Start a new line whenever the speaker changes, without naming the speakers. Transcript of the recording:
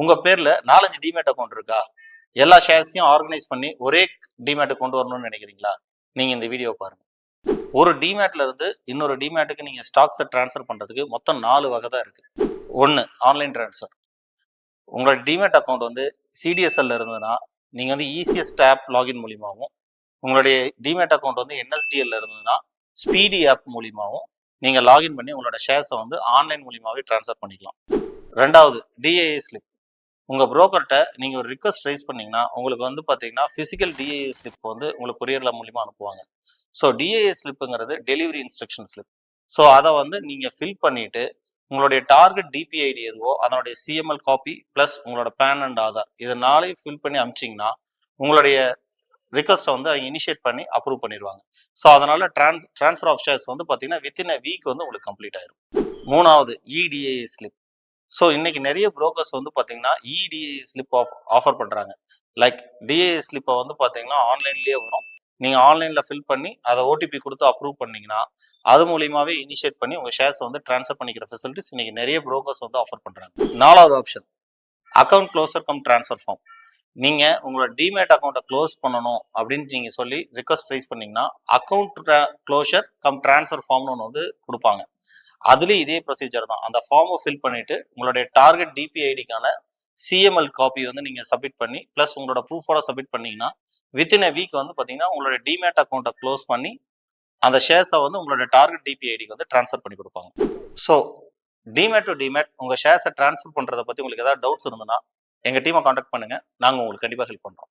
உங்க பேர்ல நாலஞ்சு டிமேட் அக்கௌண்ட் இருக்கா? எல்லா ஷேர்ஸையும் ஆர்கனைஸ் பண்ணி ஒரே டிமேட்டை கொண்டு வரணும்னு நினைக்கிறீங்களா? நீங்க இந்த வீடியோ பாருங்க. ஒரு டிமேட்ல இருந்து இன்னொரு டிமேட்டுக்கு நீங்க ஸ்டாக்ஸை ட்ரான்ஸ்ஃபர் பண்றதுக்கு மொத்தம் நாலு வகை தான் இருக்கு. ஒன்று ஆன்லைன் ட்ரான்ஸ்ஃபர் உங்களோட டிமேட் அக்கௌண்ட் வந்து சிடிஎஸ்எல்ல இருந்ததுன்னா நீங்க வந்து ஈஸியஸ்ட் ஆப் லாகின் மூலியமாகவும் உங்களுடைய டிமேட் அக்கௌண்ட் வந்து என்எஸ்டிஎல்ல இருந்ததுன்னா ஸ்பீடி ஆப் மூலியமாகவும் நீங்க லாகின் பண்ணி உங்களோட ஷேர்ஸை வந்து ஆன்லைன் மூலியமாகவே ட்ரான்ஸ்ஃபர் பண்ணிக்கலாம். ரெண்டாவது டிஏஏ ஸ்லிப் உங்கள் புரோக்கர்கிட்ட நீங்கள் ஒரு ரிக்வஸ்ட் ரைஸ் பண்ணிங்கன்னா உங்களுக்கு வந்து பார்த்தீங்கன்னா ஃபிசிக்கல் டிஏஏ ஸ்லிப் வந்து உங்களுக்கு கொரியரில் மூலியமாக அனுப்புவாங்க. ஸோ டிஏஏ ஸ்லிப்புங்கிறது டெலிவரி இன்ஸ்ட்ரக்ஷன் ஸ்லிப் ஸோ அதை வந்து நீங்கள் ஃபில் பண்ணிவிட்டு உங்களுடைய டார்கெட் டிபிஐடி எதுவோ அதனுடைய சிஎம்எல் காப்பி ப்ளஸ் உங்களோட பேன் அண்ட் ஆதார் இதை நாளையும் ஃபில் பண்ணி அமிச்சிங்கன்னா உங்களுடைய ரிக்வஸ்ட்டை வந்து அவங்க இனிஷியேட் பண்ணி அப்ரூவ் பண்ணிடுவாங்க ஸோ அதனால ட்ரான்ஸ் ட்ரான்ஸ்ஃபர் ஆஃப் ஷேர்ஸ் வந்து பார்த்தீங்கன்னா வித்தின் அ வீக் வந்து உங்களுக்கு கம்ப்ளீட் ஆயிரும். மூணாவது இடிஏஏ ஸ்லிப் ஸோ இன்னைக்கு நிறைய புரோக்கர்ஸ் வந்து பார்த்தீங்கன்னா இடிஏ ஸ்லிப் ஆஃப் ஆஃபர் பண்ணுறாங்க லைக் டிஏ ஸ்லிப்பை வந்து பார்த்தீங்கன்னா ஆன்லைன்லேயே வரும். நீங்கள் ஆன்லைனில் ஃபில் பண்ணி அதை ஓடிபி கொடுத்து அப்ரூவ் பண்ணிங்கன்னா அது மூலியமாகவே இனிஷியேட் பண்ணி உங்கள் ஷேர்ஸ் வந்து ட்ரான்ஸ்ஃபர் பண்ணிக்கிற ஃபெசிலிட்டிஸ் இன்னைக்கு நிறைய புரோக்கர்ஸ் வந்து ஆஃபர் பண்ணுறாங்க நாலாவது option account closure cum transfer form நீங்கள் உங்களோட டிமேட் அக்கௌண்ட்டை க்ளோஸ் பண்ணணும் அப்படின்னு நீங்கள் சொல்லி ரிக்வஸ்ட் ரைஸ் பண்ணிங்கன்னா அக்கௌண்ட் க்ளோஷர் கம் ட்ரான்ஸ்ஃபர் ஃபார்ம்னு ஒன்று வந்து கொடுப்பாங்க. அதுலேயும் இதே ப்ரொசீஜர் தான். அந்த ஃபார்மை ஃபில் பண்ணிட்டு உங்களுடைய டார்கெட் டிபிஐடிக்கான சிஎம்எல் காப்பி வந்து நீங்கள் சப்மிட் பண்ணி ப்ளஸ் உங்களோட ப்ரூஃபோட சப்மிட் பண்ணீங்கன்னா வித்தின் அ வீக் வந்து பார்த்தீங்கன்னா உங்களோட டிமேட் அக்கௌண்ட்டை க்ளோஸ் பண்ணி அந்த ஷேர்ஸை வந்து உங்களோட டார்கெட் டிபிஐடிக்கு வந்து ட்ரான்ஸ்ஃபர் பண்ணி கொடுப்பாங்க. ஸோ டிமேட் டு டிமேட் உங்கள் ஷேர்ஸை ட்ரான்ஸ்ஃபர் பண்ணுறதை பற்றி உங்களுக்கு ஏதாவது டவுட்ஸ் இருந்ததுன்னா எங்கள் டீமை காண்டாக்ட் பண்ணுங்கள் நாங்கள் உங்களுக்கு கண்டிப்பாக ஹெல்ப் பண்ணுறோம்